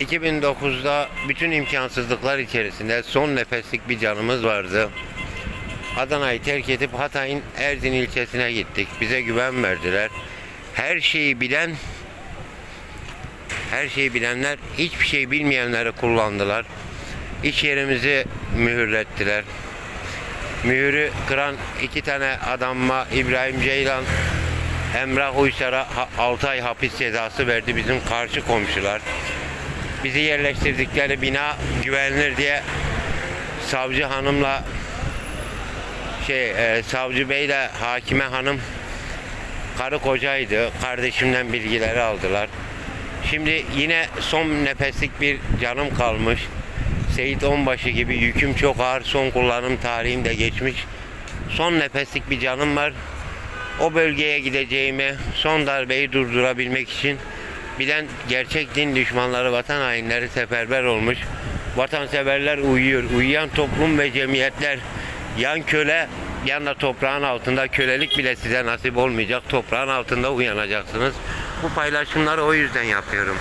2009'da bütün imkansızlıklar içerisinde son nefeslik bir canımız vardı. Adana'yı terk edip Hatay'ın Erzin ilçesine gittik. Bize güven verdiler. Her şeyi bilen her şeyi bilenler hiçbir şey bilmeyenleri kullandılar. İş yerimizi mühürlettiler. Mühürü kıran iki tane adamma İbrahim Ceylan, Emrah Uysar'a 6 ay hapis cezası verdi bizim karşı komşular. Bizi yerleştirdikleri bina güvenilir diye savcı hanımla şey e, savcı beyle hakime hanım karı kocaydı. Kardeşimden bilgileri aldılar. Şimdi yine son nefeslik bir canım kalmış. Seyit Onbaşı gibi yüküm çok ağır. Son kullanım tarihim de geçmiş. Son nefeslik bir canım var. O bölgeye gideceğimi, son darbeyi durdurabilmek için bilen gerçek din düşmanları, vatan hainleri seferber olmuş. Vatanseverler uyuyor. Uyuyan toplum ve cemiyetler yan köle, yan da toprağın altında kölelik bile size nasip olmayacak. Toprağın altında uyanacaksınız. Bu paylaşımları o yüzden yapıyorum.